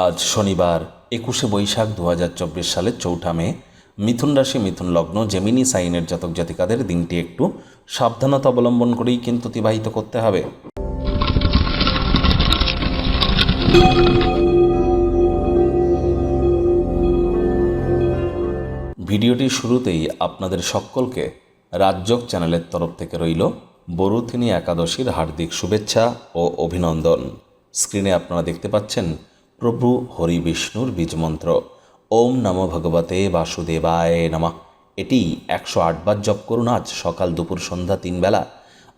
আজ শনিবার, একুশে বৈশাখ দু হাজার চব্বিশ সালের চৌঠা মে। মিথুন রাশি, মিথুন লগ্ন, জেমিনি সাইনের জাতক জাতিকাদের দিনটি একটু সাবধানতা অবলম্বন করেই কিন্তু অতিবাহিত করতে হবে। ভিডিওটির শুরুতেই আপনাদের সকলকে রাজযোগ চ্যানেলের তরফ থেকে রইল বরুথিনী একাদশীর হার্দিক শুভেচ্ছা ও অভিনন্দন। স্ক্রিনে আপনারা দেখতে পাচ্ছেন প্রভু হরি বিষ্ণুর বীজমন্ত্র। ওম নম ভগবতে বাসুদেবায় নমঃ। এটি একশো আটবার জপ করুন আজ সকাল দুপুর সন্ধ্যা তিন বেলা।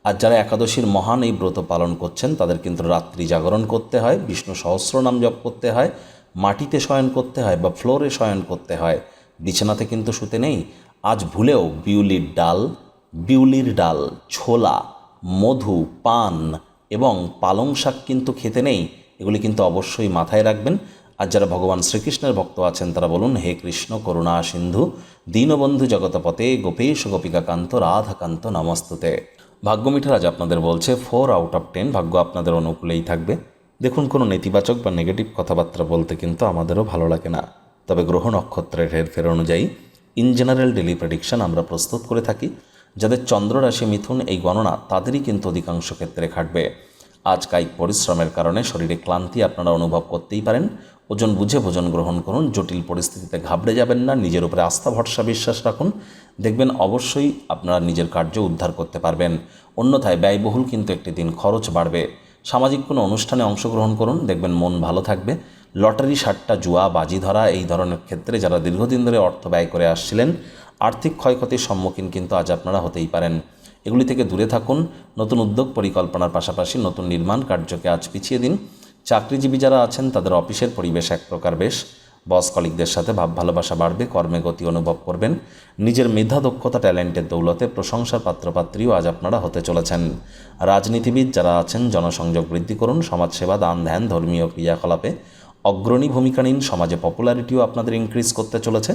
আর যারা একাদশীর মহান এই ব্রত পালন করছেন, তাদের কিন্তু রাত্রি জাগরণ করতে হয়, বিষ্ণু সহস্র নাম জপ করতে হয়, মাটিতে শয়ন করতে হয় বা ফ্লোরে শয়ন করতে হয়। বিছানাতে কিন্তু শুতে নেই। আজ ভুলেও বিউলির ডাল বিউলির ডাল, ছোলা, মধু, পান এবং পালং শাক কিন্তু খেতে নেই। এগুলি কিন্তু অবশ্যই মাথায় রাখবেন। আর যারা ভগবান শ্রীকৃষ্ণের ভক্ত আছেন, তারা বলুন, হে কৃষ্ণ, করুণা, সিন্ধু, দীনবন্ধু জগতপতে গোপেশ, গোপিকাকান্ত, রাধাকান্ত, নমস্তুতে। ভাগ্যমিটার আজ আপনাদের বলছে, ফোর আউট অফ টেন ভাগ্য আপনাদের অনুকূলেই থাকবে। দেখুন, কোনো নেতিবাচক বা নেগেটিভ কথাবার্তা বলতে কিন্তু আমাদেরও ভালো লাগে না। তবে গ্রহ নক্ষত্রের হেরফের অনুযায়ী ইন জেনারেল ডেলি প্রেডিকশন আমরা প্রস্তুত করে থাকি। যাদের চন্দ্র রাশি মিথুন এই গণনা, তাদেরই কিন্তু অধিকাংশ ক্ষেত্রে খাটবে। আজ কায়িক পরিশ্রমের কারণে শরীরে ক্লান্তি আপনারা অনুভব করতেই পারেন। ওজন বুঝে ভোজন গ্রহণ করুন, জটিল পরিস্থিতিতে ঘাবড়ে যাবেন না, নিজের উপরে আস্থা, ভরসা, বিশ্বাস রাখুন। দেখবেন অবশ্যই আপনারা নিজের কার্য উদ্ধার করতে পারবেন। অন্যথায় ব্যয়বহুল কিন্তু একটি দিন খরচ বাড়বে। সামাজিক কোনো অনুষ্ঠানে অংশগ্রহণ করুন, দেখবেন মন ভালো থাকবে। লটারি, সাট্টা, জুয়া, বাজি ধরা এই ধরনের ক্ষেত্রে যারা দীর্ঘদিন ধরে অর্থ ব্যয় করে আসছিলেন আর্থিক ক্ষয়ক্ষতির সম্মুখীন কিন্তু আজ আপনারা হতেই পারেন। এগুলি থেকে দূরে থাকুন, নতুন উদ্যোগ পরিকল্পনার পাশাপাশি নতুন নির্মাণ কার্যকে আজ পিছিয়ে দিন। চাকরিজীবী যারা আছেন, তাদের অফিসের পরিবেশ এক প্রকার বেশ। বস কলিকদের সাথে ভাব ভালোবাসা বাড়বে, কর্মে গতি অনুভব করবেন। নিজের মেধা, দক্ষতা, ট্যালেন্টের দৌলতে প্রশংসার পাত্রপাত্রীও আজ আপনারা হতে চলেছেন। রাজনীতিবিদ যারা আছেন, জনসংযোগ বৃদ্ধি করুন, সমাজসেবা, দান ধ্যান, ধর্মীয় ক্রিয়াকলাপে অগ্রণী ভূমিকা নিন। সমাজে পপুলারিটিও আপনাদের ইনক্রিজ করতে চলেছে।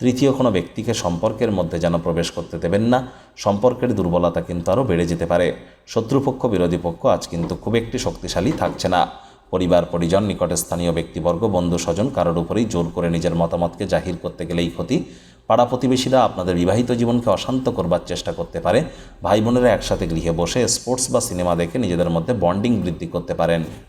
তৃতীয় কোনো ব্যক্তিকে সম্পর্কের মধ্যে যেন প্রবেশ করতে দেবেন না, সম্পর্কের দুর্বলতা কিন্তু আরও বেড়ে যেতে পারে। শত্রুপক্ষ, বিরোধী পক্ষ আজ কিন্তু খুব একটি শক্তিশালী থাকছে না। পরিবার, পরিজন, নিকটে স্থানীয় ব্যক্তিবর্গ, বন্ধু, স্বজন কারোর উপরেই জোর করে নিজের মতামতকে জাহির করতে গেলেই ক্ষতি। পাড়া প্রতিবেশীরা আপনাদের বিবাহিত জীবনকে অশান্ত করবার চেষ্টা করতে পারে। ভাই বোনেরা একসাথে গৃহে বসে স্পোর্টস বা সিনেমা দেখে নিজেদের মধ্যে বন্ডিং বৃদ্ধি করতে পারেন।